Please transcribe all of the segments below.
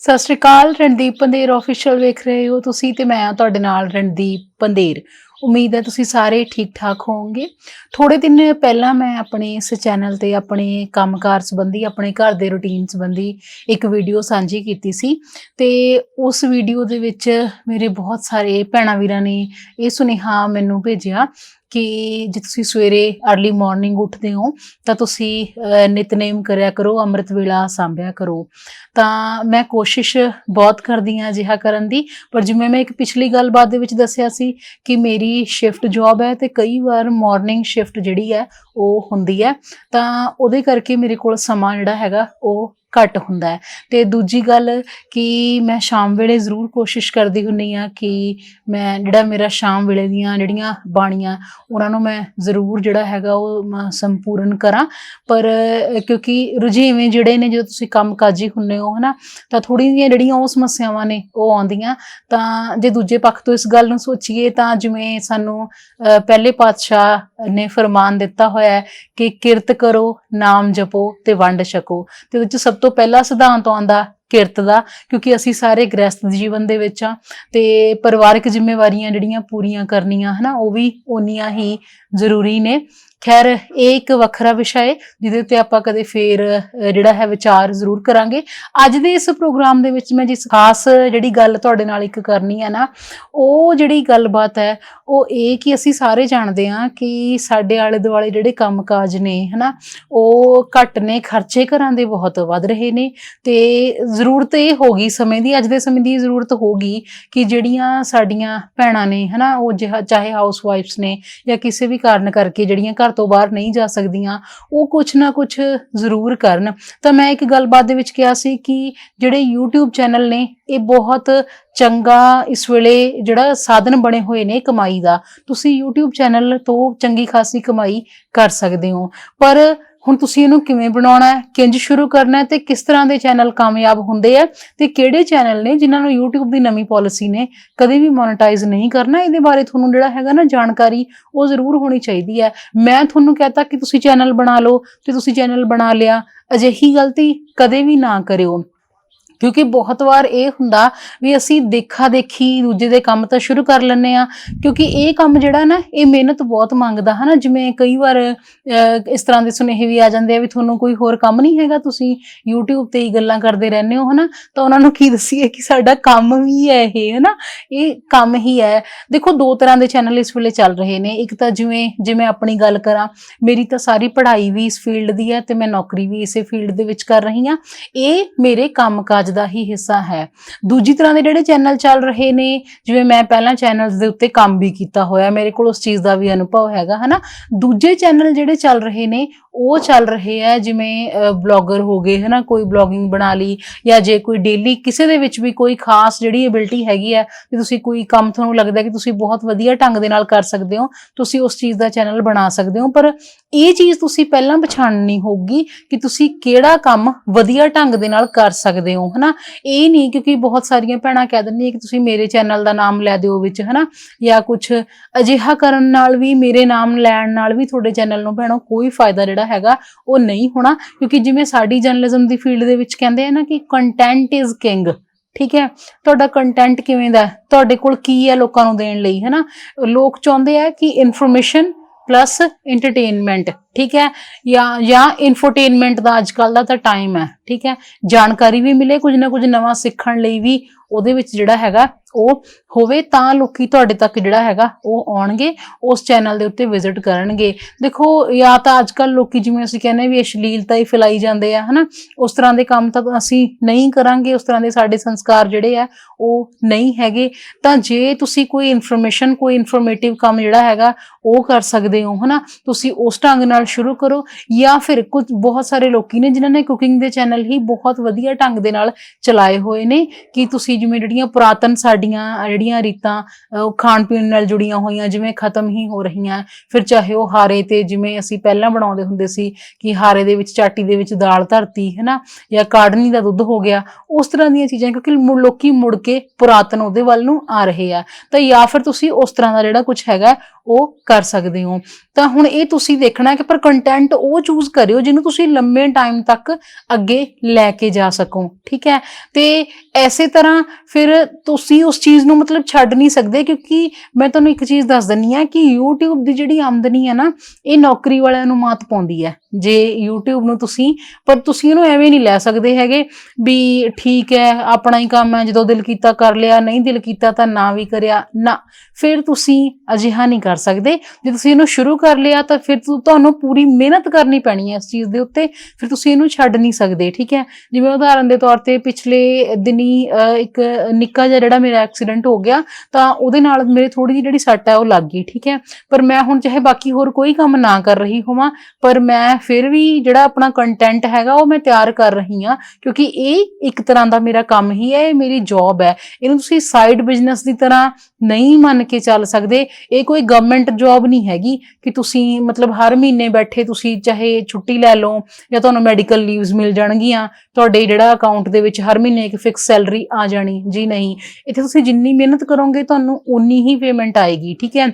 ਸਤਿ ਸ਼੍ਰੀ ਅਕਾਲ, ਰਣਦੀਪ ਪੰਦੇਰ ਆਫੀਸ਼ੀਅਲ ਵੇਖ ਰਹੇ ਹੋ ਤੁਸੀਂ ਤੇ ਮੈਂ ਤੁਹਾਡੇ ਨਾਲ ਰਣਦੀਪ ਪੰਦੇਰ ਉਮੀਦ ਹੈ ਤੁਸੀਂ ਸਾਰੇ ਠੀਕ ਠਾਕ ਹੋਵੋਗੇ। ਥੋੜੇ ਦਿਨ ਪਹਿਲਾਂ ਮੈਂ ਆਪਣੇ ਇਸ ਚੈਨਲ ਤੇ ਆਪਣੇ ਕੰਮਕਾਰ ਸੰਬੰਧੀ, ਆਪਣੇ ਘਰ ਦੇ ਰੁਟੀਨ ਸੰਬੰਧੀ ਇੱਕ ਵੀਡੀਓ ਸਾਂਝੀ ਕੀਤੀ ਸੀ ਤੇ ਉਸ ਵੀਡੀਓ ਦੇ ਵਿੱਚ ਮੇਰੇ ਬਹੁਤ ਸਾਰੇ ਭੈਣਾਂ ਵੀਰਾਂ ਨੇ ਇਹ ਸੁਨੇਹਾ ਮੈਨੂੰ ਭੇਜਿਆ ਕਿ ਜੇ ਤੁਸੀਂ ਸਵੇਰੇ अर्ਲੀ ਮਾਰਨਿੰਗ ਉੱਠਦੇ ਹੋ, ਤਾਂ ਤੁਸੀਂ ਨਿਤਨੇਮ ਕਰਿਆ ਕਰੋ, ਅੰਮ੍ਰਿਤ ਵੇਲਾ ਸਾਂਭਿਆ ਕਰੋ। ਤਾਂ ਮੈਂ ਕੋਸ਼ਿਸ਼ ਬਹੁਤ ਕਰਦੀ ਹਾਂ ਅਜਿਹਾ ਕਰਨ ਦੀ, ਪਰ ਜਿਵੇਂ ਮੈਂ ਇੱਕ ਪਿਛਲੀ ਗੱਲਬਾਤ ਦੇ ਵਿੱਚ ਦੱਸਿਆ ਸੀ ਕਿ ਮੇਰੀ ਸ਼ਿਫਟ ਜੌਬ ਹੈ ਤੇ ਕਈ ਵਾਰ ਮਾਰਨਿੰਗ ਸ਼ਿਫਟ ਜਿਹੜੀ ਹੈ, ਉਹ ਹੁੰਦੀ ਹੈ। ਤਾਂ ਉਹਦੇ ਕਰਕੇ ਮੇਰੇ ਕੋਲ ਸਮਾਂ ਜਿਹੜਾ ਹੈਗਾ, ਉਹ ਘੱਟ ਹੁੰਦਾ ਹੈ। ਤੇ ਦੂਜੀ ਗੱਲ ਕਿ ਮੈਂ ਸ਼ਾਮ ਵੇਲੇ ਜ਼ਰੂਰ ਕੋਸ਼ਿਸ਼ ਕਰਦੀ ਹੁੰਨੀ ਆ ਕਿ ਮੈਂ ਜਿਹੜਾ ਮੇਰਾ ਸ਼ਾਮ ਵੇਲੇ ਦੀਆਂ ਜਿਹੜੀਆਂ ਬਾਣੀਆਂ, ਉਹਨਾਂ ਨੂੰ ਮੈਂ ਜ਼ਰੂਰ ਜਿਹੜਾ ਹੈਗਾ ਉਹ ਸੰਪੂਰਨ ਕਰਾਂ। ਪਰ ਕਿਉਂਕਿ ਰੁਝੇਵੇਂ ਜਿਹੜੇ ਨੇ, ਜਦੋਂ ਤੁਸੀਂ ਕੰਮ ਕਾਜੀ ਹੁੰਨੇ ਹੋ, ਹਨਾ, ਤਾਂ ਥੋੜੀ ਜਿਹੀਆਂ ਜਿਹੜੀਆਂ ਉਹ ਸਮੱਸਿਆਵਾਂ ਨੇ, ਉਹ ਆਉਂਦੀਆਂ। ਤਾਂ ਜੇ ਦੂਜੇ ਪੱਖ ਤੋਂ ਇਸ ਗੱਲ ਨੂੰ ਸੋਚੀਏ, ਤਾਂ ਜਿਵੇਂ ਸਾਨੂੰ ਪਹਿਲੇ ਪਾਤਸ਼ਾਹ ਨੇ ਫਰਮਾਨ ਦਿੱਤਾ ਹੋਇਆ ਹੈ ਕਿ ਕਿਰਤ ਕਰੋ, ਨਾਮ ਜਪੋ ਤੇ ਵੰਡ ਛਕੋ। ਤੇ ਉਹਦੇ ਚ ਸਭ ਤੋਂ ਪਹਿਲਾ ਸਿਧਾਂਤ ਆਉਂਦਾ ਕਿਰਤ ਦਾ, ਕਿਉਂਕਿ ਅਸੀਂ ਸਾਰੇ ਗ੍ਰਸਤ ਜੀਵਨ ਦੇ ਵਿੱਚ ਆ ਤੇ ਪਰਿਵਾਰਕ ਜ਼ਿੰਮੇਵਾਰੀਆਂ ਜਿਹੜੀਆਂ ਪੂਰੀਆਂ ਕਰਨੀਆਂ ਹਨਾ, ਉਹ ਵੀ ਓਨੀਆਂ ਹੀ ਜ਼ਰੂਰੀ ਨੇ। ਖੈਰ, ਇਹ ਇੱਕ ਵੱਖਰਾ ਵਿਸ਼ਾ ਹੈ ਜਿਹਦੇ ਉੱਤੇ ਆਪਾਂ ਕਦੇ ਫੇਰ ਜਿਹੜਾ ਹੈ ਵਿਚਾਰ ਜ਼ਰੂਰ ਕਰਾਂਗੇ। ਅੱਜ ਦੇ ਇਸ ਪ੍ਰੋਗਰਾਮ ਦੇ ਵਿੱਚ ਮੈਂ ਜਿਸ ਖਾਸ ਜਿਹੜੀ ਗੱਲ ਤੁਹਾਡੇ ਨਾਲ ਇੱਕ ਕਰਨੀ ਹੈ ਨਾ, ਉਹ ਜਿਹੜੀ ਗੱਲਬਾਤ ਹੈ, ਉਹ ਇਹ ਕਿ ਅਸੀਂ ਸਾਰੇ ਜਾਣਦੇ ਹਾਂ ਕਿ ਸਾਡੇ ਆਲੇ ਦੁਆਲੇ ਜਿਹੜੇ ਕੰਮਕਾਜ ਨੇ, ਹਨਾ, ਉਹ ਘੱਟ ਨੇ, ਖਰਚੇ ਘਰਾਂ ਦੇ ਬਹੁਤ ਵੱਧ ਰਹੇ ਨੇ। ਤੇ ਜ਼ਰੂਰਤ ਇਹ ਹੋ ਗਈ ਸਮੇਂ ਦੀ, ਅੱਜ ਦੇ ਸਮੇਂ ਦੀ ਜ਼ਰੂਰਤ ਹੋ ਗਈ ਕਿ ਜਿਹੜੀਆਂ ਸਾਡੀਆਂ ਭੈਣਾਂ ਨੇ, ਹਨਾ, ਉਹ ਜਿਹਾ- ਚਾਹੇ ਹਾਊਸ ਵਾਈਫਸ ਨੇ ਜਾਂ ਕਿਸੇ ਵੀ ਕਾਰਨ ਕਰਕੇ ਜਿਹੜੀਆਂ ਘਰ ਤੋਂ ਬਾਹਰ ਨਹੀਂ ਜਾ ਸਕਦੀਆਂ, ਉਹ ਕੁਛ ਨਾ ਕੁਛ ਜ਼ਰੂਰ ਕਰਨ। ਤਾਂ ਮੈਂ ਇੱਕ ਗੱਲਬਾਤ ਦੇ ਵਿੱਚ ਕਿਹਾ ਸੀ ਕਿ ਜਿਹੜੇ YouTube ਚੈਨਲ ਨੇ, ਇਹ ਬਹੁਤ ਚੰਗਾ ਇਸ ਵੇਲੇ ਜਿਹੜਾ ਸਾਧਨ ਬਣੇ ਹੋਏ ਨੇ ਕਮਾਈ ਦਾ। ਤੁਸੀਂ YouTube ਚੈਨਲ ਤੋਂ ਚੰਗੀ ਖਾਸੀ ਕਮਾਈ ਕਰ ਸਕਦੇ ਹੋ। ਪਰ ਹੁਣ ਤੁਸੀਂ ਇਹਨੂੰ ਕਿਵੇਂ ਬਣਾਉਣਾ ਹੈ? ਕਿੰਜ ਸ਼ੁਰੂ ਕਰਨਾ ਹੈ ਤੇ ਕਿਸ ਤਰ੍ਹਾਂ ਦੇ ਚੈਨਲ ਕਾਮਯਾਬ ਹੁੰਦੇ ਆ? ਤੇ ਕਿਹੜੇ ਚੈਨਲ ਨੇ ਜਿਨ੍ਹਾਂ ਨੂੰ YouTube ਦੀ ਨਵੀਂ ਪਾਲਿਸੀ ਨੇ ਕਦੇ ਵੀ ਮੋਨੇਟਾਈਜ਼ ਨਹੀਂ ਕਰਨਾ? ਇਹਦੇ ਬਾਰੇ ਤੁਹਾਨੂੰ ਜਿਹੜਾ ਹੈਗਾ ਨਾ ਜਾਣਕਾਰੀ ਉਹ ਜ਼ਰੂਰ ਹੋਣੀ ਚਾਹੀਦੀ ਹੈ। ਮੈਂ ਤੁਹਾਨੂੰ ਕਹਤਾ ਕਿ ਤੁਸੀਂ ਚੈਨਲ ਬਣਾ ਲਓ ਤੇ ਤੁਸੀਂ ਚੈਨਲ ਬਣਾ ਲਿਆ। ਅਜਿਹੀ ਗਲਤੀ ਕਦੇ ਵੀ ਨਾ ਕਰਿਓ। ਕਿਉਂਕਿ ਬਹੁਤ ਵਾਰ ਇਹ ਹੁੰਦਾ ਵੀ ਅਸੀਂ ਦੇਖਾ ਦੇਖੀ ਦੂਜੇ ਦੇ ਕੰਮ ਤਾਂ ਸ਼ੁਰੂ ਕਰ ਲੈਂਦੇ ਆ ਕਿਉਂਕਿ ਇਹ ਕੰਮ ਜਿਹੜਾ ਨਾ, ਇਹ ਮਿਹਨਤ ਬਹੁਤ ਮੰਗਦਾ, ਹਨਾ? ਜਿਵੇਂ ਕਈ ਵਾਰ ਇਸ ਤਰ੍ਹਾਂ ਦੇ ਸੁਨੇਹੇ ਵੀ ਆ ਜਾਂਦੇ ਆ ਵੀ ਤੁਹਾਨੂੰ ਕੋਈ ਹੋਰ ਕੰਮ ਨਹੀਂ ਹੈਗਾ, ਤੁਸੀਂ YouTube ਤੇ ਹੀ ਗੱਲਾਂ ਕਰਦੇ ਰਹਿੰਦੇ ਹੋ, ਹਨਾ? ਤਾਂ ਉਹਨਾਂ ਨੂੰ ਕੀ ਦੱਸੀਏ ਕਿ ਸਾਡਾ ਕੰਮ ਵੀ ਹੈ ਇਹ, ਹਨਾ? ਇਹ ਕੰਮ ਹੀ ਹੈ। ਦੇਖੋ, ਦੋ ਤਰ੍ਹਾਂ ਦੇ ਚੈਨਲ ਇਸ ਵੇਲੇ ਚੱਲ ਰਹੇ ਨੇ। ਇੱਕ ਤਾਂ ਜਿਵੇਂ ਜਿਵੇਂ ਆਪਣੀ ਗੱਲ ਕਰਾਂ, ਮੇਰੀ ਤਾਂ ਸਾਰੀ ਪੜ੍ਹਾਈ ਵੀ ਇਸ ਫੀਲਡ ਦੀ ਹੈ ਤੇ ਮੈਂ ਨੌਕਰੀ ਵੀ ਇਸੇ ਫੀਲਡ ਦੇ ਵਿੱਚ ਕਰ ਰਹੀ ਹਾਂ। ਇਹ ਮੇਰੇ ਕੰਮਕਾਜ ਦਾ ਹੀ ਹਿੱਸਾ ਹੈ। ਦੂਜੀ ਤਰ੍ਹਾਂ ਦੇ ਜਿਹੜੇ ਚੈਨਲ ਚੱਲ ਰਹੇ ਨੇ, ਜਿਵੇਂ ਮੈਂ ਪਹਿਲਾਂ ਚੈਨਲਸ ਦੇ ਉੱਤੇ ਕੰਮ ਵੀ ਕੀਤਾ ਹੋਇਆ, ਮੇਰੇ ਕੋਲ ਉਸ ਚੀਜ਼ ਦਾ ਵੀ ਅਨੁਭਵ ਹੈਗਾ, ਹਨਾ? ਦੂਜੇ ਚੈਨਲ ਜਿਹੜੇ ਚੱਲ ਰਹੇ ਨੇ, ਉਹ ਚੱਲ ਰਹੇ ਆ, ਜਿਵੇਂ ਬਲੌਗਰ ਹੋ ਗਏ, ਹਨਾ? ਕੋਈ ਬਲੌਗਿੰਗ ਬਣਾ ਲਈ, ਜਾਂ ਜੇ ਕੋਈ ਡੇਲੀ ਕਿਸੇ ਦੇ ਵਿੱਚ ਵੀ ਕੋਈ ਖਾਸ ਜਿਹੜੀ ਐਬਿਲਿਟੀ ਹੈਗੀ ਹੈ ਕਿ ਤੁਸੀਂ ਕੋਈ ਕੰਮ ਤੁਹਾਨੂੰ ਲੱਗਦਾ ਕਿ ਤੁਸੀਂ ਬਹੁਤ ਵਧੀਆ ਢੰਗ ਦੇ ਨਾਲ ਕਰ ਸਕਦੇ ਹੋ, ਤੁਸੀਂ ਉਸ ਚੀਜ਼ ਦਾ ਚੈਨਲ ਬਣਾ ਸਕਦੇ ਹੋ, ਪਰ ਇਹ ਚੀਜ਼ ਤੁਸੀਂ ਪਹਿਲਾਂ ਪਛਾਣਨੀ ਹੋਊਗੀ ਕਿ ਤੁਸੀਂ ਕਿਹੜਾ ਕੰਮ ਵਧੀਆ ਢੰਗ ਦੇ ਨਾਲ ਕਰ ਸਕਦੇ ਹੋ, ਹਨਾ? ਇਹ ਨਹੀਂ ਕਿਉਂਕਿ ਬਹੁਤ ਸਾਰੀਆਂ ਭੈਣਾਂ ਕਹਿ ਦਿੰਦੀਆਂ ਕਿ ਤੁਸੀਂ ਮੇਰੇ ਚੈਨਲ ਦਾ ਨਾਮ ਲੈ ਦਿਓ ਵਿੱਚ, ਹਨਾ? ਜਾਂ ਕੁਝ ਅਜਿਹਾ ਕਰਨ ਨਾਲ ਵੀ, ਮੇਰੇ ਨਾਮ ਲੈਣ ਨਾਲ ਵੀ ਤੁਹਾਡੇ ਚੈਨਲ ਨੂੰ ਭੈਣੋ ਕੋਈ ਫਾਇਦਾ ਜਿਹੜਾ ਹੈਗਾ ਉਹ ਨਹੀਂ ਹੋਣਾ। ਕਿਉਂਕਿ ਜਿਵੇਂ ਸਾਡੀ ਜਰਨਲਿਜ਼ਮ ਦੀ ਫੀਲਡ ਦੇ ਵਿੱਚ ਕਹਿੰਦੇ ਆ ਨਾ ਕਿ ਕੰਟੈਂਟ ਇਜ਼ ਕਿੰਗ ਠੀਕ ਹੈ? ਤੁਹਾਡਾ ਕੰਟੈਂਟ ਕਿਵੇਂ ਦਾ ਤੁਹਾਡੇ ਕੋਲ ਕੀ ਹੈ ਲੋਕਾਂ ਨੂੰ ਦੇਣ ਲਈ, ਹਨਾ? ਲੋਕ ਚਾਹੁੰਦੇ ਆ ਕਿ ਇਨਫੋਰਮੇਸ਼ਨ ਪਲੱਸ ਐਂਟਰਟੇਨਮੈਂਟ ਠੀਕ ਹੈ? ਜਾਂ ਜਾਂ ਇਨਫੋਟੇਨਮੈਂਟ ਦਾ ਅੱਜ ਕੱਲ ਦਾ ਤਾਂ ਟਾਈਮ ਹੈ, ਠੀਕ ਹੈ? ਜਾਣਕਾਰੀ ਵੀ ਮਿਲੇ ਕੁਝ ਨਾ ਕੁਝ ਨਵਾਂ ਸਿੱਖਣ ਲਈ ਵੀ, ਉਹਦੇ ਵਿੱਚ ਜਿਹੜਾ ਹੈਗਾ ਉਹ ਹੋਵੇ ਤਾਂ ਲੋਕੀ ਤੁਹਾਡੇ ਤੱਕ ਜਿਹੜਾ ਹੈਗਾ ਉਹ ਆਉਣਗੇ, ਉਸ ਚੈਨਲ ਦੇ ਉੱਤੇ ਵਿਜ਼ਿਟ ਕਰਨਗੇ। ਦੇਖੋ, ਜਾਂ ਤਾਂ ਅੱਜ ਕੱਲ ਲੋਕੀ ਜਿਵੇਂ ਅਸੀਂ ਕਹਿੰਦੇ ਵੀ ਅਸ਼ਲੀਲਤਾ ਹੀ ਫੈਲਾਈ ਜਾਂਦੇ ਆ, ਹਨਾ? ਉਸ ਤਰ੍ਹਾਂ ਦੇ ਕੰਮ ਤਾਂ ਅਸੀਂ ਨਹੀਂ ਕਰਾਂਗੇ, ਉਸ ਤਰ੍ਹਾਂ ਦੇ ਸਾਡੇ ਸੰਸਕਾਰ ਜਿਹੜੇ ਆ, ਉਹ ਨਹੀਂ ਹੈਗੇ। ਤਾਂ ਜੇ ਤੁਸੀਂ ਕੋਈ ਇਨਫੋਰਮੇਸ਼ਨ ਕੋਈ ਇਨਫੋਰਮੇਟਿਵ ਕੰਮ ਜਿਹੜਾ ਹੈਗਾ, ਉਹ ਕਰ ਸਕਦੇ ਹੋ, ਹਨਾ? ਤੁਸੀਂ ਉਸ ਢੰਗ ਨਾਲ ਸ਼ੁਰੂ ਕਰੋ, ਜਾਂ ਫਿਰ ਕੁਝ ਬਹੁਤ ਸਾਰੇ ਲੋਕੀ ਨੇ ਜਿਨ੍ਹਾਂ ਨੇ ਕੁਕਿੰਗ ਦੇ ਚੈਨਲ ਹੀ ਬਹੁਤ ਵਧੀਆ ਢੰਗ ਦੇ ਨਾਲ ਚਲਾਏ ਹੋਏ ਨੇ, ਕਿ ਤੁਸੀਂ ਜਿਵੇਂ ਜਿਹੜੀਆਂ ਪੁਰਾਤਨ ਸਾਡੇ ਸਾਡੀਆਂ ਜਿਹੜੀਆਂ ਰੀਤਾਂ ਅਹ, ਉਹ ਖਾਣ ਪੀਣ ਨਾਲ ਜੁੜੀਆਂ ਹੋਈਆਂ ਜਿਵੇਂ ਖਤਮ ਹੀ ਹੋ ਰਹੀਆਂ। ਫਿਰ ਚਾਹੇ ਉਹ ਹਾਰੇ ਤੇ ਜਿਵੇਂ ਅਸੀਂ ਪਹਿਲਾਂ ਬਣਾਉਂਦੇ ਹੁੰਦੇ ਸੀ ਕਿ ਹਾਰੇ ਦੇ ਵਿੱਚ ਚਾਟੀ ਦੇ ਵਿੱਚ ਦਾਲ ਧਰਤੀ ਹੈ ਨਾ ਜਾਂ ਕਾੜਨੀ ਦਾ ਦੁੱਧ ਹੋ ਗਿਆ ਉਸ ਤਰ੍ਹਾਂ ਦੀਆਂ ਚੀਜ਼ਾਂ ਕਿਉਂਕਿ ਲੋਕੀ ਮੁੜ ਕੇ ਪੁਰਾਤਨ ਉਹਦੇ ਵੱਲ ਨੂੰ ਆ ਰਹੇ ਆ। ਤਾਂ ਜਾਂ ਫਿਰ ਤੁਸੀਂ ਉਸ ਤਰ੍ਹਾਂ ਦਾ ਜਿਹੜਾ ਕੁਝ ਹੈਗਾ ਉਹ ਕਰ ਸਕਦੇ ਹੋ। ਤਾਂ ਹੁਣ ਇਹ ਤੁਸੀਂ ਦੇਖਣਾ ਕਿ ਪਰ ਕੰਟੈਂਟ ਉਹ ਚੂਜ਼ ਕਰਿਓ ਜਿਹਨੂੰ ਤੁਸੀਂ ਲੰਮੇ ਟਾਈਮ ਤੱਕ ਅੱਗੇ ਲੈ ਕੇ ਜਾ ਸਕੋ ਠੀਕ ਹੈ? ਤੇ ਐਸੇ ਤਰ੍ਹਾਂ ਫਿਰ ਤੁਸੀਂ ਉਸ ਚੀਜ਼ ਨੂੰ ਮਤਲਬ ਛੱਡ ਨਹੀਂ ਸਕਦੇ ਕਿਉਂਕਿ ਮੈਂ ਤੁਹਾਨੂੰ ਇੱਕ ਚੀਜ਼ ਦੱਸ ਦਿੰਨੀ ਆ ਕਿ YouTube ਦੀ ਜਿਹੜੀ ਆਮਦਨੀ ਹੈ ਨਾ, ਇਹ ਨੌਕਰੀ ਵਾਲਿਆਂ ਨੂੰ ਮਾਤ ਪਾਉਂਦੀ ਹੈ। ਜੇ YouTube ਨੂੰ ਤੁਸੀਂ, ਪਰ ਤੁਸੀਂ ਇਹਨੂੰ ਐਵੇਂ ਨਹੀਂ ਲੈ ਸਕਦੇ ਹੈਗੇ ਵੀ ਠੀਕ ਹੈ, ਆਪਣਾ ਹੀ ਕੰਮ ਹੈ, ਜਦੋਂ ਦਿਲ ਕੀਤਾ ਕਰ ਲਿਆ, ਨਹੀਂ ਦਿਲ ਕੀਤਾ ਤਾਂ ਨਾ ਵੀ ਕਰਿਆ, ਨਾ। ਫਿਰ ਤੁਸੀਂ ਅਜਿਹਾ ਨਹੀਂ ਕਰ ਸਕਦੇ। ਜੇ ਤੁਸੀਂ ਇਹਨੂੰ ਸ਼ੁਰੂ ਕਰ ਲਿਆ ਤਾਂ ਫਿਰ ਤੁਹਾਨੂੰ ਪੂਰੀ ਮਿਹਨਤ ਕਰਨੀ ਪੈਣੀ ਹੈ ਇਸ ਚੀਜ਼ ਦੇ ਉੱਤੇ। ਫਿਰ ਤੁਸੀਂ ਇਹਨੂੰ ਛੱਡ ਨਹੀਂ ਸਕਦੇ, ਠੀਕ ਹੈ? ਜਿਵੇਂ ਉਦਾਹਰਨ ਦੇ ਤੌਰ ਤੇ ਪਿਛਲੇ ਦਿਨੀ ਇੱਕ ਨਿੱਕਾ ਜਿਹਾ ਜਿਹੜਾ ਮੇਰਾ ਐਕਸੀਡੈਂਟ ਹੋ ਗਿਆ, ਤਾਂ ਉਹਦੇ ਨਾਲ ਮੇਰੇ ਥੋੜੀ ਜਿਹੀ ਜਿਹੜੀ ਸੱਟ ਹੈ ਉਹ ਲੱਗ ਗਈ, ਠੀਕ ਹੈ? ਪਰ ਮੈਂ ਹੁਣ ਚਾਹੇ ਬਾਕੀ ਹੋਰ ਕੋਈ ਕੰਮ ਨਾ ਕਰ ਰਹੀ ਹੋਵਾਂ, ਪਰ ਮੈਂ ਫਿਰ ਵੀ ਜਿਹੜਾ ਆਪਣਾ ਕੰਟੈਂਟ ਹੈਗਾ ਉਹ ਮੈਂ ਤਿਆਰ ਕਰ ਰਹੀ ਹਾਂ, ਕਿਉਂਕਿ ਇਹ ਇੱਕ ਤਰ੍ਹਾਂ ਦਾ ਮੇਰਾ ਕੰਮ ਹੀ ਹੈ, ਇਹ ਮੇਰੀ ਜੌਬ ਹੈ। ਇਹਨੂੰ ਤੁਸੀਂ ਸਾਈਡ ਬਿਜ਼ਨਸ ਦੀ ਤਰ੍ਹਾਂ ਨਹੀਂ ਮੰਨ ਕੇ ਚੱਲ ਸਕਦੇ। ਇਹ ਕੋਈ ਗਵਰਨਮੈਂਟ ਜੌਬ ਨਹੀਂ ਹੈਗੀ ਕਿ ਤੁਸੀਂ ਮਤਲਬ ਹਰ ਮਹੀਨੇ ਬੈਠੇ ਤੁਸੀਂ ਚਾਹੇ ਛੁੱਟੀ ਲੈ ਲਓ ਜਾਂ ਤੁਹਾਨੂੰ ਮੈਡੀਕਲ ਲੀਵਸ ਮਿਲ ਜਾਣਗੀਆਂ, ਤੁਹਾਡੇ ਜਿਹੜਾ ਅਕਾਊਂਟ ਦੇ ਵਿੱਚ ਹਰ ਮਹੀਨੇ ਇੱਕ ਫਿਕਸ ਸੈਲਰੀ ਆ ਜਾਣੀ। ਜੀ ਨਹੀਂ, ਇੱਥੇ ਤੁਸੀਂ ਜਿੰਨੀ ਮਿਹਨਤ ਕਰੋਗੇ ਤੁਹਾਨੂੰ ਉਨੀ ਹੀ ਪੇਮੈਂਟ ਆਏਗੀ, ਠੀਕ ਹੈ?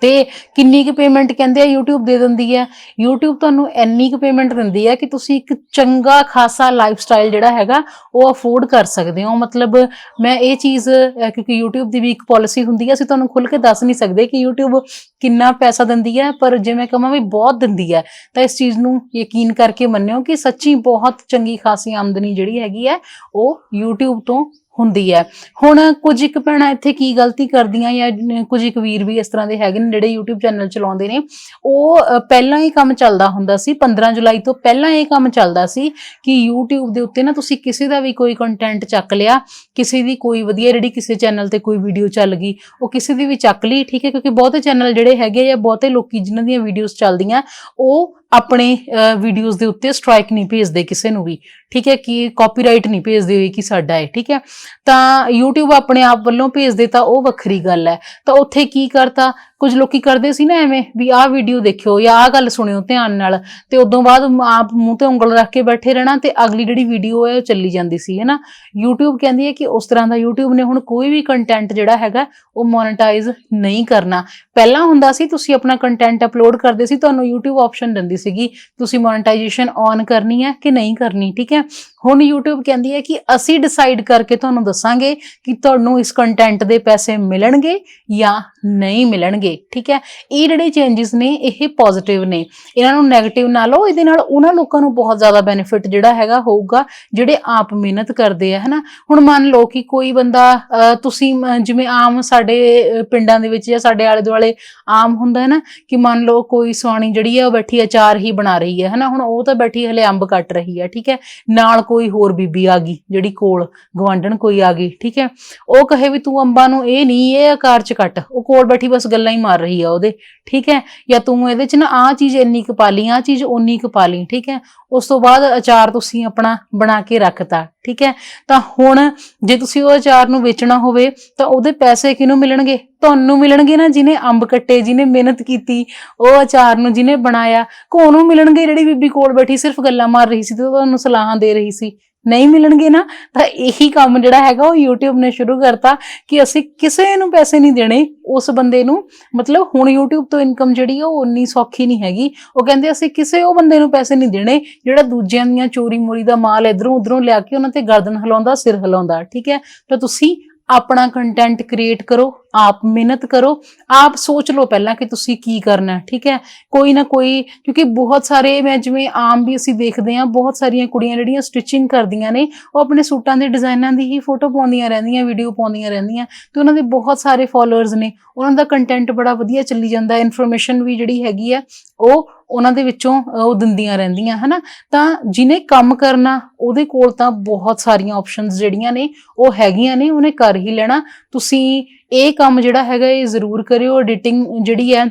ਤੇ ਕਿੰਨੀ ਕੁ ਪੇਮੈਂਟ ਕਹਿੰਦੇ ਆ, YouTube ਦੇ ਦਿੰਦੀ ਹੈ YouTube ਤੁਹਾਨੂੰ ਇੰਨੀ ਕੁ ਪੇਮੈਂਟ ਦਿੰਦੀ ਹੈ ਕਿ ਤੁਸੀਂ ਇੱਕ ਚੰਗਾ, ਖਾਸਾ ਲਾਈਫਸਟਾਈਲ ਜਿਹੜਾ ਹੈਗਾ, ਉਹ ਅਫੋਰਡ ਕਰ ਸਕਦੇ ਹੋ। ਮਤਲਬ ਮੈਂ ਇਹ ਚੀਜ਼ ਕਿਉਂਕਿ YouTube ਦੀ ਵੀ ਇੱਕ ਪਾਲਿਸੀ ਹੁੰਦੀ ਹੈ ਅਸੀਂ ਤੁਹਾਨੂੰ ਖੁੱਲ ਕੇ ਦੱਸ ਨਹੀਂ ਸਕਦੇ ਕਿ YouTube ਕਿੰਨਾ ਪੈਸਾ ਦਿੰਦੀ ਹੈ ਪਰ ਜੇ ਮੈਂ ਕਹਾਂ ਵੀ ਬਹੁਤ ਦਿੰਦੀ ਹੈ ਤਾਂ ਇਸ ਚੀਜ਼ ਨੂੰ ਯਕੀਨ ਕਰਕੇ ਮੰਨਿਓ ਕਿ ਸੱਚੀ ਬਹੁਤ ਚੰਗੀ, ਖਾਸੀ ਆਮਦਨੀ ਜਿਹੜੀ ਹੈਗੀ ਹੈ ਉਹ YouTube ਤੋਂ ਹੁੰਦੀ ਹੈ। ਹੁਣ ਕੁਝ ਇੱਕ ਭੈਣਾਂ ਇੱਥੇ ਕੀ ਗਲਤੀ ਕਰਦੀਆਂ ਜਾਂ ਕੁਝ ਇੱਕ ਵੀਰ ਵੀ ਇਸ ਤਰ੍ਹਾਂ ਦੇ ਹੈਗੇ ਨੇ ਜਿਹੜੇ YouTube ਚੈਨਲ ਚਲਾਉਂਦੇ ਨੇ। ਉਹ ਪਹਿਲਾਂ ਹੀ ਕੰਮ ਚੱਲਦਾ ਹੁੰਦਾ ਸੀ 15 ਜੁਲਾਈ ਤੋਂ ਪਹਿਲਾਂ ਇਹ ਕੰਮ ਚੱਲਦਾ ਸੀ ਕਿ YouTube ਦੇ ਉੱਤੇ ਨਾ ਤੁਸੀਂ ਕਿਸੇ ਦਾ ਵੀ ਕੋਈ ਕੰਟੈਂਟ ਚੱਕ ਲਿਆ, ਕਿਸੇ ਦੀ ਕੋਈ ਵਧੀਆ ਜਿਹੜੀ ਕਿਸੇ ਚੈਨਲ ਤੇ ਕੋਈ ਵੀਡੀਓ ਚੱਲ ਗਈ, ਉਹ ਕਿਸੇ ਦੀ ਵੀ ਚੱਕ ਲਈ, ਠੀਕ ਹੈ? ਕਿਉਂਕਿ ਬਹੁਤੇ ਚੈਨਲ ਜਿਹੜੇ ਹੈਗੇ ਜਾਂ ਬਹੁਤੇ ਲੋਕੀ ਜਿਨ੍ਹਾਂ ਦੀਆਂ ਵੀਡੀਓਜ਼ ਚੱਲਦੀਆਂ, ਉਹ ਆਪਣੇ ਵੀਡੀਓਜ਼ ਦੇ ਉੱਤੇ ਸਟ੍ਰਾਈਕ ਨਹੀਂ ਭੇਜਦੇ ਕਿਸੇ ਨੂੰ ਵੀ। ਠੀਕ ਹੈ ਕਿ ਕਾਪੀਰਾਈਟ ਨਹੀਂ ਭੇਜਦੇ ਹੋਏ ਕਿ ਸਾਡਾ ਹੈ ਠੀਕ ਹੈ? ਤਾਂ YouTube ਆਪਣੇ ਆਪ ਵੱਲੋਂ ਭੇਜਦੇ ਤਾਂ ਉਹ ਵੱਖਰੀ ਗੱਲ ਹੈ। ਤਾਂ ਉੱਥੇ ਕੀ ਕਰਤਾ? ਕੁਝ ਲੋਕੀ ਕਰਦੇ ਸੀ ਨਾ ਐਵੇਂ ਵੀ ਆਹ ਵੀਡੀਓ ਦੇਖਿਓ ਜਾਂ ਆਹ ਗੱਲ ਸੁਣਿਓ ਧਿਆਨ ਨਾਲ। ਤੇ ਉਦੋਂ ਬਾਅਦ ਆਪ ਮੂੰਹ ਤੇ ਉਂਗਲ ਰੱਖ ਕੇ ਬੈਠੇ ਰਹਿਣਾ ਤੇ ਅਗਲੀ ਜਿਹੜੀ ਵੀਡੀਓ ਹੈ ਉਹ ਚੱਲੀ ਜਾਂਦੀ ਸੀ, ਹੈ ਨਾ? YouTube ਕਹਿੰਦੀ ਹੈ ਕਿ ਉਸ ਤਰ੍ਹਾਂ ਦਾ YouTube ਨੇ ਹੁਣ ਕੋਈ ਵੀ ਕੰਟੈਂਟ ਜਿਹੜਾ ਹੈਗਾ ਉਹ ਮੋਨੇਟਾਈਜ਼ ਨਹੀਂ ਕਰਨਾ। ਪਹਿਲਾਂ ਹੁੰਦਾ ਸੀ ਤੁਸੀਂ ਆਪਣਾ ਕੰਟੈਂਟ ਅਪਲੋਡ ਕਰਦੇ ਸੀ, ਤੁਹਾਨੂੰ YouTube ਆਪਸ਼ਨ ਦਿੰਦੀ ਸੀਗੀ, ਤੁਸੀਂ ਮੋਨਟਾਈਜੇਸ਼ਨ ਔਨ ਕਰਨੀ ਹੈ ਕਿ ਨਹੀਂ ਕਰਨੀ, ਠੀਕ ਹੈ? ਹੁਣ YouTube ਕਹਿੰਦੀ ਹੈ ਕਿ ਅਸੀਂ ਡਿਸਾਈਡ ਕਰਕੇ ਤੁਹਾਨੂੰ ਦੱਸਾਂਗੇ ਕਿ ਤੁਹਾਨੂੰ ਇਸ ਕੰਟੈਂਟ ਦੇ ਪੈਸੇ ਮਿਲਣਗੇ ਜਾਂ ਨਹੀਂ ਮਿਲਣਗੇ, ਠੀਕ ਹੈ? ਇਹ ਜਿਹੜੇ ਚੇਂजेस ਨੇ, ਇਹ ਪੋਜ਼ਿਟਿਵ ਨੇ। ਇਹਨਾਂ ਨੂੰ 네ਗੇਟਿਵ ਨਾ ਲਓ, ਇਹਦੇ ਨਾਲ ਉਹਨਾਂ ਲੋਕਾਂ ਨੂੰ ਬਹੁਤ ਜ਼ਿਆਦਾ ਬੈਨੀਫਿਟ ਜਿਹੜਾ ਹੈਗਾ ਹੋਊਗਾ, ਜਿਹੜੇ ਆਪ ਮਿਹਨਤ ਕਰਦੇ ਆ, ਹਨਾ? ਹੁਣ ਮੰਨ ਲਓ ਕਿ ਕੋਈ ਬੰਦਾ ਤੁਸੀਂ ਜਿਵੇਂ ਆਮ ਸਾਡੇ ਪਿੰਡਾਂ ਦੇ ਵਿੱਚ ਜਾਂ ਸਾਡੇ ਆਲੇ ਦੁਆਲੇ ਆਮ ਹੁੰਦਾ ਹੈ ਨਾ, ਕਿ ਮੰਨ ਲਓ ਕੋਈ ਸਵਾਣੀ ਜਿਹੜੀ ਆ ਉਹ ਬੈਠੀ ਆ ਚਾਰ ਅਚਾਰ ਹੀ ਬਣਾ ਰਹੀ ਹੈ, ਹਨਾ? ਹੁਣ ਉਹ ਤਾਂ ਬੈਠੀ ਹਲੇ ਅੰਬ ਕੱਟ ਰਹੀ ਹੈ, ਠੀਕ ਹੈ? ਨਾਲ ਕੋਈ ਹੋਰ ਬੀਬੀ ਆ ਗਈ, ਜਿਹੜੀ ਕੋਲ ਗਵਾਂਢਣ ਕੋਈ ਆ ਗਈ, ਠੀਕ ਹੈ? ਉਹ ਕਹੇ ਵੀ ਤੂੰ ਅੰਬਾਂ ਨੂੰ ਇਹ ਨਹੀਂ ਇਹ ਆਕਾਰ ਚ ਕੱਟ। ਉਹ ਕੋਲ ਬੈਠੀ ਬਸ ਗੱਲਾਂ ਹੀ ਮਾਰ ਰਹੀ ਆ ਉਹਦੇ, ਠੀਕ ਹੈ? ਜਾਂ ਤੂੰ ਇਹਦੇ ਚ ਨਾ ਆਹ ਚੀਜ਼ ਇੰਨੀ ਕੁ ਪਾ ਲਈ, ਆਹ ਚੀਜ਼ ਓਨੀ ਕੁ ਪਾ ਲਈ, ਠੀਕ ਹੈ? ਉਸ ਤੋਂ ਬਾਅਦ ਅਚਾਰ ਤੁਸੀਂ ਆਪਣਾ ਬਣਾ ਕੇ ਰੱਖਤਾ। ਠੀਕ ਹੈ? ਤਾਂ ਹੁਣ ਜੇ ਤੁਸੀਂ ਉਹ ਅਚਾਰ ਨੂੰ ਵੇਚਣਾ ਹੋਵੇ, ਤਾਂ ਉਹਦੇ ਪੈਸੇ ਕਿਹਨੂੰ ਮਿਲਣਗੇ? ਤੁਹਾਨੂੰ ਮਿਲਣਗੇ ਨਾ ਜਿਹਨੇ ਅੰਬ ਕੱਟੇ, ਜਿਹਨੇ ਮਿਹਨਤ ਕੀਤੀ, ਉਹ ਅਚਾਰ ਨੂੰ ਜਿਹਨੇ ਬਣਾਇਆ ਕੋਨੂੰ ਮਿਲਣਗੇ ਜਿਹੜੀ ਬੀਬੀ ਕੋਲ ਬੈਠੀ ਸਿਰਫ ਗੱਲਾਂ ਮਾਰ ਰਹੀ ਸੀ ਤੇ ਤੁਹਾਨੂੰ ਸਲਾਹਾਂ ਦੇ ਰਹੀ ਸੀ? ਨਹੀਂ ਮਿਲਣਗੇ ਨਾ, ਤਾਂ ਇਹੀ ਕੰਮ ਜਿਹੜਾ ਹੈਗਾ ਉਹ YouTube ਨੇ ਸ਼ੁਰੂ ਕਰਤਾ ਕਿ ਅਸੀਂ ਕਿਸੇ ਨੂੰ ਪੈਸੇ ਨਹੀਂ ਦੇਣੇ, ਉਸ ਬੰਦੇ ਨੂੰ, ਮਤਲਬ ਹੁਣ YouTube ਤੋਂ ਇਨਕਮ ਜਿਹੜੀ ਆ ਉਹ ਉਨੀ ਸੌਖੀ ਨਹੀਂ ਹੈਗੀ। ਉਹ ਕਹਿੰਦੇ ਅਸੀਂ ਕਿਸੇ ਉਹ ਬੰਦੇ ਨੂੰ ਪੈਸੇ ਨਹੀਂ ਦੇਣੇ, ਜਿਹੜਾ ਦੂਜਿਆਂ ਦੀਆਂ ਚੋਰੀ ਮੋਰੀ ਦਾ ਮਾਲ ਇਧਰੋਂ ਉਧਰੋਂ ਲਿਆ ਕੇ ਉਹਨਾਂ ਤੇ ਗਰਦਨ ਹਿਲਾਉਂਦਾ, ਸਿਰ ਹਿਲਾਉਂਦਾ, ਠੀਕ ਹੈ? ਤਾਂ ਤੁਸੀਂ ਆਪਣਾ ਕੰਟੈਂਟ ਕ੍ਰੀਏਟ ਕਰੋ, ਆਪ ਮਿਹਨਤ ਕਰੋ, ਆਪ ਸੋਚ ਲਓ ਪਹਿਲਾਂ ਕਿ ਤੁਸੀਂ ਕੀ ਕਰਨਾ, ਠੀਕ ਹੈ? ਕੋਈ ਨਾ ਕੋਈ, ਕਿਉਂਕਿ ਬਹੁਤ ਸਾਰੇ, ਮੈਂ ਜਿਵੇਂ ਆਮ ਵੀ ਅਸੀਂ ਦੇਖਦੇ ਹਾਂ, ਬਹੁਤ ਸਾਰੀਆਂ ਕੁੜੀਆਂ ਜਿਹੜੀਆਂ ਸਟਿਚਿੰਗ ਕਰਦੀਆਂ ਨੇ, ਉਹ ਆਪਣੇ ਸੂਟਾਂ ਦੇ ਡਿਜ਼ਾਈਨਾਂ ਦੀ ਹੀ ਫੋਟੋ ਪਾਉਂਦੀਆਂ ਰਹਿੰਦੀਆਂ ਵੀਡੀਓ ਪਾਉਂਦੀਆਂ ਰਹਿੰਦੀਆਂ, ਤੇ ਉਹਨਾਂ ਦੇ ਬਹੁਤ ਸਾਰੇ ਫਾਲੋਅਰਸ ਨੇ, ਉਹਨਾਂ ਦਾ ਕੰਟੈਂਟ ਬੜਾ ਵਧੀਆ ਚੱਲੀ ਜਾਂਦਾ ਇਨਫੋਰਮੇਸ਼ਨ ਵੀ ਜਿਹੜੀ ਹੈਗੀ ਹੈ, ਉਹ ਉਹਨਾਂ ਦੇ ਵਿੱਚੋਂ ਉਹ ਦਿੰਦੀਆਂ ਰਹਿੰਦੀਆਂ, ਹਨਾ? ਤਾਂ ਜਿਹਨੇ ਕੰਮ ਕਰਨਾ, ਉਹਦੇ ਕੋਲ ਤਾਂ ਬਹੁਤ ਸਾਰੀਆਂ ਆਪਸ਼ਨਸ ਜਿਹੜੀਆਂ ਨੇ, ਉਹ ਹੈਗੀਆਂ ਨੇ, ਉਹਨੇ ਕਰ ਹੀ ਲੈਣਾ। ਤੁਸੀਂ ਇਹ ਕੰਮ ਜਿਹੜਾ ਹੈਗਾ, ਇਹ ਜ਼ਰੂਰ ਕਰਿਓ। ਐਡੀਟਿੰਗ ਜਿਹੜੀ ਹੈ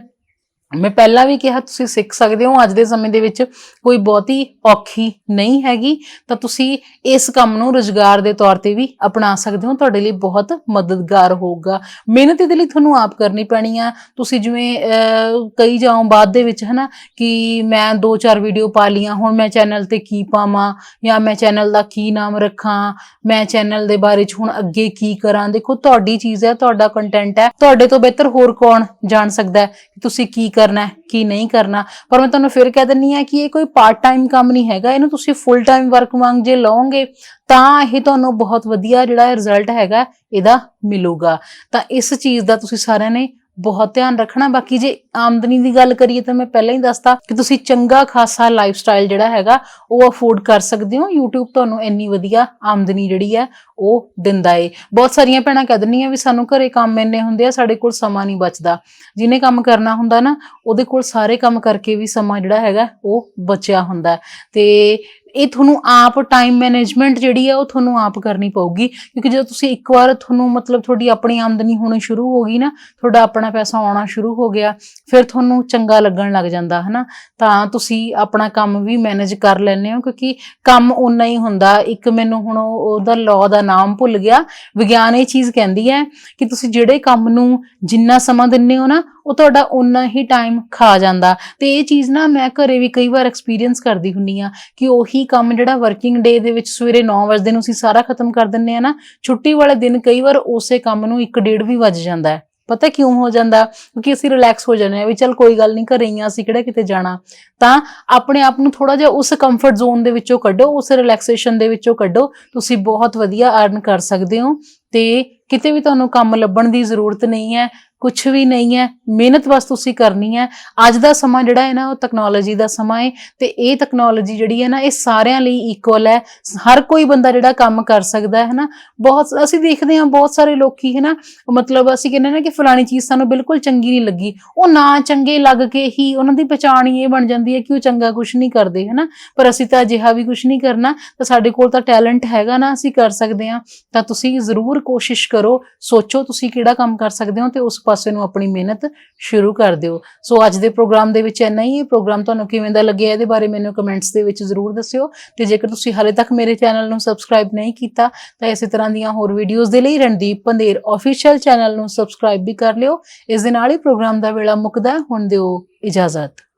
ਮੈਂ ਪਹਿਲਾਂ ਵੀ ਕਿਹਾ, ਤੁਸੀਂ ਸਿੱਖ ਸਕਦੇ ਹੋ, ਅੱਜ ਦੇ ਸਮੇਂ ਦੇ ਵਿੱਚ ਕੋਈ ਬਹੁਤੀ ਔਖੀ ਨਹੀਂ ਹੈਗੀ, ਤਾਂ ਤੁਸੀਂ ਇਸ ਕੰਮ ਨੂੰ ਰੁਜ਼ਗਾਰ ਦੇ ਤੌਰ ਤੇ ਵੀ ਅਪਣਾ ਸਕਦੇ ਹੋ, ਤੁਹਾਡੇ ਲਈ ਬਹੁਤ ਮਦਦਗਾਰ ਹੋਊਗਾ। ਮਿਹਨਤ ਇਹਦੇ ਲਈ ਤੁਹਾਨੂੰ ਆਪ ਕਰਨੀ ਪੈਣੀ ਆ। ਤੁਸੀਂ ਜਿਵੇਂ ਕਈ ਜਾਓ ਬਾਅਦ ਦੇ ਵਿੱਚ ਹਨਾ, ਕਿ ਮੈਂ ਦੋ ਚਾਰ ਵੀਡੀਓ ਪਾ ਲੀਆਂ ਹੁਣ ਮੈਂ ਚੈਨਲ ਤੇ ਕੀ ਪਾਵਾਂ, ਜਾਂ ਮੈਂ ਚੈਨਲ ਦਾ ਕੀ ਨਾਮ ਰੱਖਾਂ, ਮੈਂ ਚੈਨਲ ਦੇ ਬਾਰੇ ਚ ਹੁਣ ਅੱਗੇ ਕੀ ਕਰਾਂ, ਦੇਖੋ ਤੁਹਾਡੀ ਚੀਜ਼ ਹੈ, ਤੁਹਾਡਾ ਕੰਟੈਂਟ ਹੈ, ਤੁਹਾਡੇ ਤੋਂ ਬਿਹਤਰ ਹੋਰ ਕੌਣ ਜਾਣ ਸਕਦਾ ਹੈ ਕਿ ਤੁਸੀਂ ਕੀ ਕਰਨਾ ਹੈ, ਕੀ ਨਹੀਂ ਕਰਨਾ। ਪਰ ਮੈਂ ਤੁਹਾਨੂੰ ਫਿਰ ਕਹਿ ਦਿੰਨੀ ਆ ਕਿ ਇਹ ਕੋਈ ਪਾਰਟ ਟਾਈਮ ਕੰਮ ਨਹੀਂ ਹੈਗਾ, ਇਹਨੂੰ ਤੁਸੀਂ ਫੁੱਲ ਟਾਈਮ ਵਰਕ ਵਾਂਗ ਜੇ ਲਓਗੇ, ਤਾਂ ਇਹ ਤੁਹਾਨੂੰ ਬਹੁਤ ਵਧੀਆ ਜਿਹੜਾ ਰਿਜ਼ਲਟ ਹੈਗਾ, ਇਹਦਾ ਮਿਲੂਗਾ। ਤਾਂ ਇਸ ਚੀਜ਼ ਦਾ ਤੁਸੀਂ ਸਾਰਿਆਂ ਨੇ ਬਹੁਤ ਧਿਆਨ ਰੱਖਣਾ। ਬਾਕੀ ਜੇ ਆਮਦਨੀ ਦੀ ਗੱਲ ਕਰੀਏ ਤਾਂ ਮੈਂ ਪਹਿਲਾਂ ਹੀ ਦੱਸਤਾ ਕਿ ਤੁਸੀਂ ਚੰਗਾ ਖਾਸਾ ਲਾਈਫ ਸਟਾਈਲ ਜਿਹੜਾ ਹੈਗਾ, ਉਹ ਅਫੋਰਡ ਕਰ ਸਕਦੇ ਹੋ। YouTube ਤੁਹਾਨੂੰ ਇੰਨੀ ਵਧੀਆ ਆਮਦਨੀ ਜਿਹੜੀ ਹੈ, ਉਹ ਦਿੰਦਾ ਏ। ਬਹੁਤ ਸਾਰੀਆਂ ਭੈਣਾਂ ਕਹਿ ਦਿੰਦੀਆਂ ਵੀ ਸਾਨੂੰ ਘਰੇ ਕੰਮ ਇੰਨੇ ਹੁੰਦੇ ਆ, ਸਾਡੇ ਕੋਲ ਸਮਾਂ ਨਹੀਂ ਬਚਦਾ। ਜਿਹਨੇ ਕੰਮ ਕਰਨਾ ਹੁੰਦਾ ਨਾ, ਉਹਦੇ ਕੋਲ ਸਾਰੇ ਕੰਮ ਕਰਕੇ ਵੀ ਸਮਾਂ ਜਿਹੜਾ ਹੈਗਾ, ਉਹ ਬਚਿਆ ਹੁੰਦਾ। ਹੈ। ਤੇ ਇਹ ਤੁਹਾਨੂੰ ਆਪ ਟਾਈਮ ਮੈਨੇਜਮੈਂਟ ਜਿਹੜੀ ਆ, ਉਹ ਤੁਹਾਨੂੰ ਆਪ ਕਰਨੀ ਪਊਗੀ। ਕਿਉਂਕਿ ਜਦੋਂ ਤੁਸੀਂ ਇੱਕ ਵਾਰ ਤੁਹਾਨੂੰ ਮਤਲਬ ਤੁਹਾਡੀ ਆਪਣੀ ਆਮਦਨੀ ਹੋਣੀ ਸ਼ੁਰੂ ਹੋ ਗਈ ਨਾ, ਤੁਹਾਡਾ ਆਪਣਾ ਪੈਸਾ ਆਉਣਾ ਸ਼ੁਰੂ ਹੋ ਗਿਆ, ਫਿਰ ਤੁਹਾਨੂੰ ਚੰਗਾ ਲੱਗਣ ਲੱਗ ਜਾਂਦਾ, ਹਨਾ? ਤਾਂ ਤੁਸੀਂ ਆਪਣਾ ਕੰਮ ਵੀ ਮੈਨੇਜ ਕਰ ਲੈਂਦੇ ਹੋ, ਕਿਉਂਕਿ ਕੰਮ ਉਨਾ ਹੀ ਹੁੰਦਾ। ਇੱਕ ਮੈਨੂੰ ਹੁਣ ਉਹ- ਉਹਦਾ ਲਾਅ ਦਾ ਨਾਮ ਭੁੱਲ ਗਿਆ। ਵਿਗਿਆਨ ਇਹ ਚੀਜ਼ ਕਹਿੰਦੀ ਹੈ ਕਿ ਤੁਸੀਂ ਜਿਹੜੇ ਕੰਮ ਨੂੰ ਜਿੰਨਾ ਸਮਾਂ ਦਿੰਦੇ ਹੋ ਨਾ ਉਹ ਤੁਹਾਡਾ ਉਨਾ ਹੀ ਟਾਈਮ ਖਾ ਜਾਂਦਾ। ਤੇ ਇਹ ਚੀਜ਼ ਨਾ ਮੈਂ ਘਰੇ ਵੀ ਕਈ ਵਾਰ ਐਕਸਪੀਰੀਅੰਸ ਕਰਦੀ ਹੁੰਨੀ ਆ ਕਿ ਉਹੀ ਕੰਮ ਜਿਹੜਾ ਵਰਕਿੰਗ ਡੇ ਦੇ ਵਿੱਚ ਸਵੇਰੇ 9 ਵਜੇ ਨੂੰ ਅਸੀਂ ਸਾਰਾ ਖਤਮ ਕਰ ਦਿੰਨੇ ਆ ਨਾ, ਛੁੱਟੀ ਵਾਲੇ ਦਿਨ ਕਈ ਵਾਰ ਉਸੇ ਕੰਮ ਨੂੰ 1:30 ਵੀ ਵੱਜ ਜਾਂਦਾ ਹੈ। ਪਤਾ ਕਿਉਂ ਹੋ ਜਾਂਦਾ? ਕਿਉਂਕਿ ਅਸੀਂ ਰਿਲੈਕਸ ਹੋ ਜਾਂਦੇ ਆ ਵੀ ਚਲ ਕੋਈ ਗੱਲ ਨਹੀਂ, ਘਰੇ ਹੀ ਆ ਅਸੀਂ, ਕਿਹੜਾ ਕਿਤੇ ਜਾਣਾ। ਤਾਂ ਆਪਣੇ ਆਪ ਨੂੰ ਥੋੜਾ ਜਿਹਾ ਉਸ ਕੰਫਰਟ ਜ਼ੋਨ ਦੇ ਵਿੱਚੋਂ ਕੱਢੋ, ਉਸ ਰਿਲੈਕਸੇਸ਼ਨ ਦੇ ਵਿੱਚੋਂ ਕੱਢੋ, ਤੁਸੀਂ ਬਹੁਤ ਵਧੀਆ ਅਰਨ ਕਰ ਸਕਦੇ ਹੋ। ਤੇ ਕਿਤੇ ਵੀ ਤੁਹਾਨੂੰ ਕੰਮ ਲੱਭਣ ਦੀ ਜ਼ਰੂਰਤ ਨਹੀਂ ਹੈ ਕੁਝ ਵੀ ਨਹੀਂ ਹੈ, ਮਿਹਨਤ ਬਸ ਤੁਸੀਂ ਕਰਨੀ ਹੈ। ਅੱਜ ਦਾ ਸਮਾਂ ਜਿਹੜਾ ਹੈ ਨਾ, ਉਹ ਟੈਕਨੋਲੋਜੀ ਦਾ ਸਮਾਂ ਹੈ ਤੇ ਇਹ ਟੈਕਨੋਲੋਜੀ ਜਿਹੜੀ ਹੈ ਨਾ, ਇਹ ਸਾਰਿਆਂ ਲਈ ਇਕੁਅਲ ਹੈ। ਹਰ ਕੋਈ ਬੰਦਾ ਜਿਹੜਾ ਕੰਮ ਕਰ ਸਕਦਾ ਹੈ ਨਾ, ਬਹੁਤ ਅਸੀਂ ਦੇਖਦੇ ਹਾਂ ਬਹੁਤ ਸਾਰੇ ਲੋਕੀ ਹੈ ਨਾ, ਮਤਲਬ ਅਸੀਂ ਕਹਿੰਦੇ ਨਾ ਕਿ ਫਲਾਣੀ ਚੀਜ਼ ਸਾਨੂੰ ਬਿਲਕੁਲ ਚੰਗੀ ਨਹੀਂ ਲੱਗੀ। ਉਹ ਨਾ ਚੰਗੇ ਲੱਗ ਕੇ ਹੀ ਉਹਨਾਂ ਦੀ ਪਛਾਣ ਹੀ ਇਹ ਬਣ ਜਾਂਦੀ ਹੈ ਕਿ ਉਹ ਚੰਗਾ ਕੁਝ ਨਹੀਂ ਕਰਦੇ, ਹੈ ਨਾ। ਪਰ ਅਸੀਂ ਤਾਂ ਅਜਿਹਾ ਵੀ ਕੁਝ ਨਹੀਂ ਕਰਨਾ, ਤਾਂ ਸਾਡੇ ਕੋਲ ਤਾਂ ਟੈਲੈਂਟ ਹੈਗਾ ਨਾ, ਅਸੀਂ ਕਰ ਸਕਦੇ ਹਾਂ। ਤਾਂ ਤੁਸੀਂ ਜ਼ਰੂਰ ਕੋਸ਼ਿਸ਼ ਕਰੋ, ਸੋਚੋ ਤੁਸੀਂ ਕਿਹੜਾ ਕੰਮ ਕਰ ਸਕਦੇ ਹੋ ਤੇ ਉਸ ਪਾਸੇ ਨੂੰ ਆਪਣੀ ਮਿਹਨਤ ਸ਼ੁਰੂ ਕਰ ਦਿਓ। ਸੋ ਅੱਜ ਦੇ ਪ੍ਰੋਗਰਾਮ ਦੇ ਵਿੱਚ ਇੰਨਾ ਹੀ। ਇਹ ਪ੍ਰੋਗਰਾਮ ਤੁਹਾਨੂੰ ਕਿਵੇਂ ਦਾ ਲੱਗਿਆ ਇਹਦੇ ਬਾਰੇ ਮੈਨੂੰ ਕਮੈਂਟਸ ਦੇ ਵਿੱਚ ਜ਼ਰੂਰ ਦੱਸਿਓ। ਤੇ ਜੇਕਰ ਤੁਸੀਂ ਹਾਲੇ ਤੱਕ ਮੇਰੇ ਚੈਨਲ ਨੂੰ ਸਬਸਕ੍ਰਾਈਬ ਨਹੀਂ ਕੀਤਾ, ਤਾਂ ਇਸੇ ਤਰ੍ਹਾਂ ਦੀਆਂ ਹੋਰ ਵੀਡੀਓਜ਼ ਦੇ ਲਈ ਰਣਦੀਪ ਪੰਦੇਰ ਅਫੀਸ਼ੀਅਲ ਚੈਨਲ ਨੂੰ ਸਬਸਕ੍ਰਾਈਬ ਵੀ ਕਰ ਲਿਓ। ਇਸ ਦੇ ਨਾਲ ਹੀ ਪ੍ਰੋਗਰਾਮ ਦਾ ਵੇਲਾ ਮੁੱਕਦਾ ਹੁਣ ਦਿਓ ਇਜਾਜ਼ਤ।